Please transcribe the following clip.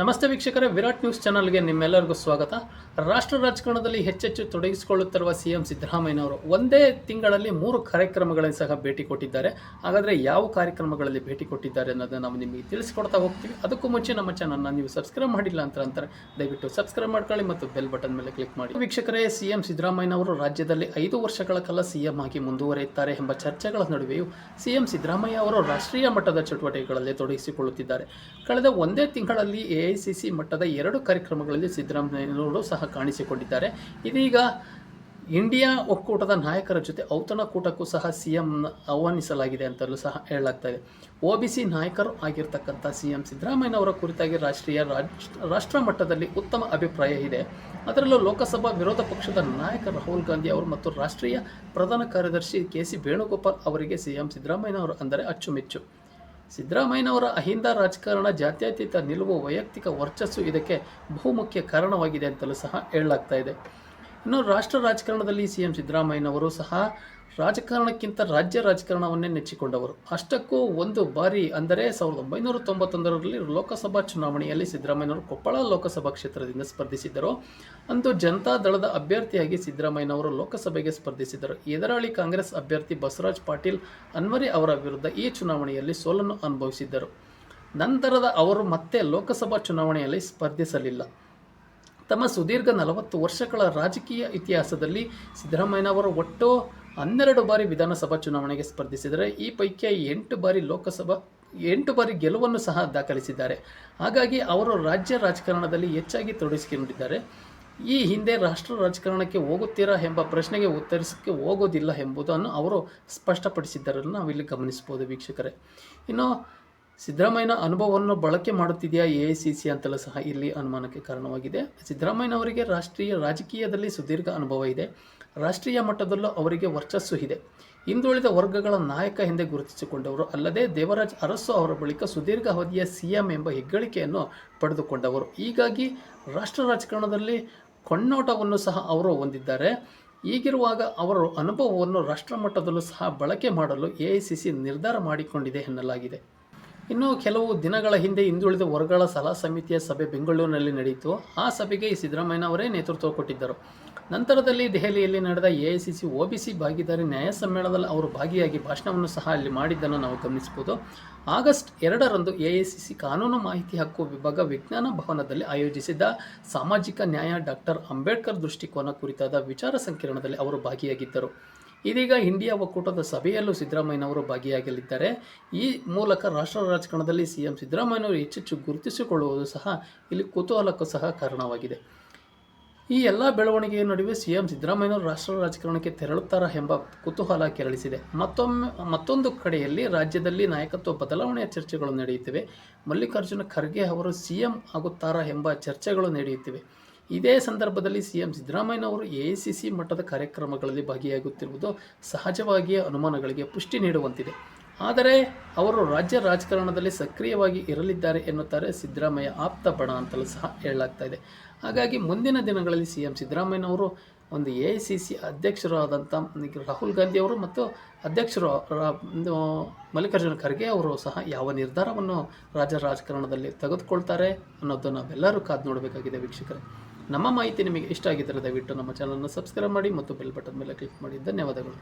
ನಮಸ್ತೆ ವೀಕ್ಷಕರೇ, ವಿರಾಟ್ ನ್ಯೂಸ್ ಚಾನಲ್ಗೆ ನಿಮ್ಮೆಲ್ಲರಿಗೂ ಸ್ವಾಗತ. ರಾಷ್ಟ್ರ ರಾಜಕಾರಣದಲ್ಲಿ ಹೆಚ್ಚೆಚ್ಚು ತೊಡಗಿಸಿಕೊಳ್ಳುತ್ತಿರುವ ಸಿ ಎಂ ಸಿದ್ದರಾಮಯ್ಯನವರು ಒಂದೇ ತಿಂಗಳಲ್ಲಿ ಮೂರು ಕಾರ್ಯಕ್ರಮಗಳನ್ನು ಸಹ ಭೇಟಿ ಕೊಟ್ಟಿದ್ದಾರೆ. ಹಾಗಾದರೆ ಯಾವ ಕಾರ್ಯಕ್ರಮಗಳಲ್ಲಿ ಭೇಟಿ ಕೊಟ್ಟಿದ್ದಾರೆ ಅನ್ನೋದನ್ನು ನಾವು ನಿಮಗೆ ತಿಳಿಸ್ಕೊಡ್ತಾ ಹೋಗ್ತೀವಿ. ಅದಕ್ಕೂ ಮುಂಚೆ ನಮ್ಮ ಚಾನಲ್ನ ನೀವು ಸಬ್ಸ್ಕ್ರೈಬ್ ಮಾಡಿಲ್ಲ ಅಂತ ಅಂತಾರೆ, ದಯವಿಟ್ಟು ಸಬ್ಸ್ಕ್ರೈಬ್ ಮಾಡ್ಕೊಳ್ಳಿ ಮತ್ತು ಬೆಲ್ ಬಟನ್ ಮೇಲೆ ಕ್ಲಿಕ್ ಮಾಡಿ. ವೀಕ್ಷಕರೇ ಸಿ ಎಂ ಸಿದ್ದರಾಮಯ್ಯನವರು ರಾಜ್ಯದಲ್ಲಿ ಐದು ವರ್ಷಗಳ ಕಾಲ ಸಿ ಎಂ ಆಗಿ ಮುಂದುವರಿಯುತ್ತಾರೆ ಎಂಬ ಚರ್ಚೆಗಳ ನಡುವೆಯೂ ಸಿಎಂ ಸಿದ್ದರಾಮಯ್ಯ ಅವರು ರಾಷ್ಟ್ರೀಯ ಮಟ್ಟದ ಚಟುವಟಿಕೆಗಳಲ್ಲಿ ತೊಡಗಿಸಿಕೊಳ್ಳುತ್ತಿದ್ದಾರೆ. ಕಳೆದ ಒಂದೇ ತಿಂಗಳಲ್ಲಿ ಎಐಸಿಸಿ ಮಟ್ಟದ ಎರಡು ಕಾರ್ಯಕ್ರಮಗಳಲ್ಲಿ ಸಿದ್ದರಾಮಯ್ಯನವರು ಸಹ ಕಾಣಿಸಿಕೊಂಡಿದ್ದಾರೆ. ಇದೀಗ ಇಂಡಿಯಾ ಒಕ್ಕೂಟದ ನಾಯಕರ ಜೊತೆ ಔತಣಕೂಟಕ್ಕೂ ಸಹ ಸಿಎಂ ಆಹ್ವಾನಿಸಲಾಗಿದೆ ಅಂತಲೂ ಸಹ ಹೇಳಲಾಗ್ತಾ ಇದೆ. ಒ ಬಿ ಸಿ ನಾಯಕರು ಆಗಿರ್ತಕ್ಕಂಥ ಸಿ ಎಂ ಸಿದ್ದರಾಮಯ್ಯನವರ ಕುರಿತಾಗಿ ರಾಷ್ಟ್ರೀಯ ರಾಷ್ಟ್ರ ರಾಷ್ಟ್ರ ಮಟ್ಟದಲ್ಲಿ ಉತ್ತಮ ಅಭಿಪ್ರಾಯ ಇದೆ. ಅದರಲ್ಲೂ ಲೋಕಸಭಾ ವಿರೋಧ ಪಕ್ಷದ ನಾಯಕ ರಾಹುಲ್ ಗಾಂಧಿ ಅವರು ಮತ್ತು ರಾಷ್ಟ್ರೀಯ ಪ್ರಧಾನ ಕಾರ್ಯದರ್ಶಿ ಕೆ ಸಿ ವೇಣುಗೋಪಾಲ್ ಅವರಿಗೆ ಸಿ ಎಂ ಸಿದ್ದರಾಮಯ್ಯನವರು ಅಂದರೆ ಅಚ್ಚುಮೆಚ್ಚು. ಸಿದ್ದರಾಮಯ್ಯನವರ ಅಹಿಂದ ರಾಜಕಾರಣ ಜಾತ್ಯತೀತ ನಿಲುವು ವೈಯಕ್ತಿಕ ವರ್ಚಸ್ಸು ಇದಕ್ಕೆ ಬಹುಮುಖ್ಯ ಕಾರಣವಾಗಿದೆ ಅಂತಲೂ ಸಹ ಹೇಳಲಾಗ್ತಾ ಇದೆ. ಇನ್ನು ರಾಷ್ಟ್ರ ರಾಜಕಾರಣದಲ್ಲಿ ಸಿ ಎಂ ಸಿದ್ದರಾಮಯ್ಯನವರು ಸಹ ರಾಜಕಾರಣಕ್ಕಿಂತ ರಾಜ್ಯ ರಾಜಕಾರಣವನ್ನೇ ನೆಚ್ಚಿಕೊಂಡವರು. ಅಷ್ಟಕ್ಕೂ ಒಂದು ಬಾರಿ ಅಂದರೆ ಸಾವಿರದ ಒಂಬೈನೂರ ತೊಂಬತ್ತೊಂದರಲ್ಲಿ ಲೋಕಸಭಾ ಚುನಾವಣೆಯಲ್ಲಿ ಸಿದ್ದರಾಮಯ್ಯನವರು ಕೊಪ್ಪಳ ಲೋಕಸಭಾ ಕ್ಷೇತ್ರದಿಂದ ಸ್ಪರ್ಧಿಸಿದ್ದರು. ಅಂದು ಜನತಾ ದಳದ ಅಭ್ಯರ್ಥಿಯಾಗಿ ಸಿದ್ದರಾಮಯ್ಯನವರು ಲೋಕಸಭೆಗೆ ಸ್ಪರ್ಧಿಸಿದರು ಎದುರಾಳಿ ಕಾಂಗ್ರೆಸ್ ಅಭ್ಯರ್ಥಿ ಬಸವರಾಜ್ ಪಾಟೀಲ್, ಅನ್ವರಿ ಅವರ ವಿರುದ್ಧ ಈ ಚುನಾವಣೆಯಲ್ಲಿ ಸೋಲನ್ನು ಅನುಭವಿಸಿದ್ದರು. ನಂತರದ ಅವರು ಮತ್ತೆ ಲೋಕಸಭಾ ಚುನಾವಣೆಯಲ್ಲಿ ಸ್ಪರ್ಧಿಸಲಿಲ್ಲ. ತಮ್ಮ ಸುದೀರ್ಘ ನಲವತ್ತು ವರ್ಷಗಳ ರಾಜಕೀಯ ಇತಿಹಾಸದಲ್ಲಿ ಸಿದ್ದರಾಮಯ್ಯನವರು ಒಟ್ಟು ಹನ್ನೆರಡು ಬಾರಿ ವಿಧಾನಸಭಾ ಚುನಾವಣೆಗೆ ಸ್ಪರ್ಧಿಸಿದರೆ, ಈ ಪೈಕಿ ಎಂಟು ಬಾರಿ ಲೋಕಸಭಾ, ಎಂಟು ಬಾರಿ ಗೆಲುವನ್ನು ಸಹ ದಾಖಲಿಸಿದ್ದಾರೆ. ಹಾಗಾಗಿ ಅವರು ರಾಜ್ಯ ರಾಜಕಾರಣದಲ್ಲಿ ಹೆಚ್ಚಾಗಿ ತೊಡಗಿಸಿಕೊಂಡಿದ್ದಾರೆ. ಈ ಹಿಂದೆ ರಾಷ್ಟ್ರ ರಾಜಕಾರಣಕ್ಕೆ ಹೋಗುತ್ತೀರಾ ಎಂಬ ಪ್ರಶ್ನೆಗೆ ಉತ್ತರಿಸಕ್ಕೆ ಹೋಗೋದಿಲ್ಲ ಎಂಬುದನ್ನು ಅವರು ಸ್ಪಷ್ಟಪಡಿಸಿದ್ದರನ್ನು ನಾವಿಲ್ಲಿ ಗಮನಿಸ್ಬೋದು ವೀಕ್ಷಕರೇ. ಇನ್ನು ಸಿದ್ದರಾಮಯ್ಯನ ಅನುಭವವನ್ನು ಬಳಕೆ ಮಾಡುತ್ತಿದೆಯಾ ಎ ಐ ಸಿ ಸಿ ಅಂತಲೂ ಸಹ ಇಲ್ಲಿ ಅನುಮಾನಕ್ಕೆ ಕಾರಣವಾಗಿದೆ. ಸಿದ್ದರಾಮಯ್ಯನವರಿಗೆ ರಾಷ್ಟ್ರೀಯ ರಾಜಕೀಯದಲ್ಲಿ ಸುದೀರ್ಘ ಅನುಭವ ಇದೆ. ರಾಷ್ಟ್ರೀಯ ಮಟ್ಟದಲ್ಲೂ ಅವರಿಗೆ ವರ್ಚಸ್ಸು ಇದೆ. ಹಿಂದುಳಿದ ವರ್ಗಗಳ ನಾಯಕ ಎಂದೇ ಗುರುತಿಸಿಕೊಂಡವರು ಅಲ್ಲದೆ ದೇವರಾಜ್ ಅರಸು ಅವರ ಬಳಿಕ ಸುದೀರ್ಘ ಅವಧಿಯ ಸಿಎಂ ಎಂಬ ಹೆಗ್ಗಳಿಕೆಯನ್ನು ಪಡೆದುಕೊಂಡವರು. ಹೀಗಾಗಿ ರಾಷ್ಟ್ರ ರಾಜಕಾರಣದಲ್ಲಿ ಕಣ್ಣೋಟವನ್ನು ಸಹ ಅವರು ಹೊಂದಿದ್ದಾರೆ. ಈಗಿರುವಾಗ ಅವರ ಅನುಭವವನ್ನು ರಾಷ್ಟ್ರ ಮಟ್ಟದಲ್ಲೂ ಸಹ ಬಳಕೆ ಮಾಡಲು ಎ ಸಿ ಸಿ ನಿರ್ಧಾರ ಮಾಡಿಕೊಂಡಿದೆ ಎನ್ನಲಾಗಿದೆ. ಇನ್ನು ಕೆಲವು ದಿನಗಳ ಹಿಂದೆ ಹಿಂದುಳಿದ ವರ್ಗಗಳ ಸಲಹಾ ಸಮಿತಿಯ ಸಭೆ ಬೆಂಗಳೂರಿನಲ್ಲಿ ನಡೆಯಿತು. ಆ ಸಭೆಗೆ ಸಿದ್ದರಾಮಯ್ಯನವರೇ ನೇತೃತ್ವ ಕೊಟ್ಟಿದ್ದರು. ನಂತರದಲ್ಲಿ ದೆಹಲಿಯಲ್ಲಿ ನಡೆದ A I C O B C ಭಾಗಿದಾರಿ ನ್ಯಾಯ ಸಮ್ಮೇಳನದಲ್ಲಿ ಅವರು ಭಾಗಿಯಾಗಿ ಭಾಷಣವನ್ನು ಸಹ ಅಲ್ಲಿ ಮಾಡಿದ್ದನ್ನು ನಾವು ಗಮನಿಸಬಹುದು. ಆಗಸ್ಟ್ ಎರಡರಂದು ಎ ಐ ಸಿ ಸಿ ಕಾನೂನು ಮಾಹಿತಿ ಹಕ್ಕು ವಿಭಾಗ ವಿಜ್ಞಾನ ಭವನದಲ್ಲಿ ಆಯೋಜಿಸಿದ್ದ ಸಾಮಾಜಿಕ ನ್ಯಾಯ ಡಾಕ್ಟರ್ ಅಂಬೇಡ್ಕರ್ ದೃಷ್ಟಿಕೋನ ಕುರಿತಾದ ವಿಚಾರ ಸಂಕಿರಣದಲ್ಲಿ ಅವರು ಭಾಗಿಯಾಗಿದ್ದರು. ಇದೀಗ ಇಂಡಿಯಾ ಒಕ್ಕೂಟದ ಸಭೆಯಲ್ಲೂ ಸಿದ್ದರಾಮಯ್ಯನವರು ಭಾಗಿಯಾಗಲಿದ್ದಾರೆ. ಈ ಮೂಲಕ ರಾಷ್ಟ್ರ ರಾಜಕಾರಣದಲ್ಲಿ ಸಿ ಎಂ ಸಿದ್ದರಾಮಯ್ಯನವರು ಹೆಚ್ಚೆಚ್ಚು ಗುರುತಿಸಿಕೊಳ್ಳುವುದು ಸಹ ಇಲ್ಲಿ ಕುತೂಹಲಕ್ಕೂ ಸಹ ಕಾರಣವಾಗಿದೆ. ಈ ಎಲ್ಲ ಬೆಳವಣಿಗೆಯ ನಡುವೆ ಸಿ ಎಂ ಸಿದ್ದರಾಮಯ್ಯನವರು ರಾಷ್ಟ್ರ ರಾಜಕಾರಣಕ್ಕೆ ತೆರಳುತ್ತಾರಾ ಎಂಬ ಕುತೂಹಲ ಕೆರಳಿಸಿದೆ. ಮತ್ತೊಮ್ಮೆ, ಮತ್ತೊಂದು ಕಡೆಯಲ್ಲಿ ರಾಜ್ಯದಲ್ಲಿ ನಾಯಕತ್ವ ಬದಲಾವಣೆಯ ಚರ್ಚೆಗಳು ನಡೆಯುತ್ತಿವೆ. ಮಲ್ಲಿಕಾರ್ಜುನ ಖರ್ಗೆ ಅವರು ಸಿ ಎಂ ಆಗುತ್ತಾರಾ ಎಂಬ ಚರ್ಚೆಗಳು ನಡೆಯುತ್ತಿವೆ. ಇದೇ ಸಂದರ್ಭದಲ್ಲಿ ಸಿ ಎಂ ಸಿದ್ದರಾಮಯ್ಯನವರು ಎ ಸಿ ಸಿ ಮಟ್ಟದ ಕಾರ್ಯಕ್ರಮಗಳಲ್ಲಿ ಭಾಗಿಯಾಗುತ್ತಿರುವುದು ಸಹಜವಾಗಿಯೇ ಅನುಮಾನಗಳಿಗೆ ಪುಷ್ಟಿ ನೀಡುವಂತಿದೆ. ಆದರೆ ಅವರು ರಾಜ್ಯ ರಾಜಕಾರಣದಲ್ಲಿ ಸಕ್ರಿಯವಾಗಿ ಇರಲಿದ್ದಾರೆ ಎನ್ನುತ್ತಾರೆ ಸಿದ್ದರಾಮಯ್ಯ ಆಪ್ತ ಬಣ ಅಂತಲೂ ಸಹ ಹೇಳಲಾಗ್ತಾ ಇದೆ. ಹಾಗಾಗಿ ಮುಂದಿನ ದಿನಗಳಲ್ಲಿ ಸಿ ಎಂ ಸಿದ್ದರಾಮಯ್ಯನವರು ಒಂದು ಎ ಐ ಸಿ ಸಿ ಅಧ್ಯಕ್ಷರಾದಂಥ ರಾಹುಲ್ ಗಾಂಧಿ ಅವರು ಮತ್ತು ಅಧ್ಯಕ್ಷರು ಮಲ್ಲಿಕಾರ್ಜುನ ಖರ್ಗೆ ಅವರು ಸಹ ಯಾವ ನಿರ್ಧಾರವನ್ನು ರಾಜ್ಯ ರಾಜಕಾರಣದಲ್ಲಿ ತೆಗೆದುಕೊಳ್ತಾರೆ ಅನ್ನೋದು ನಾವೆಲ್ಲರೂ ಕಾದು ನೋಡಬೇಕಾಗಿದೆ ವೀಕ್ಷಕರೇ. ನಮ್ಮ ಮಾಹಿತಿ ನಿಮಗೆ ಇಷ್ಟ ಆಗಿದ್ದರೆ ದಯವಿಟ್ಟು ನಮ್ಮ ಚಾನಲ್ನ ಸಬ್ಸ್ಕ್ರೈಬ್ ಮಾಡಿ ಮತ್ತು ಬೆಲ್ ಬಟನ್ ಮೇಲೆ ಕ್ಲಿಕ್ ಮಾಡಿ. ಧನ್ಯವಾದಗಳು.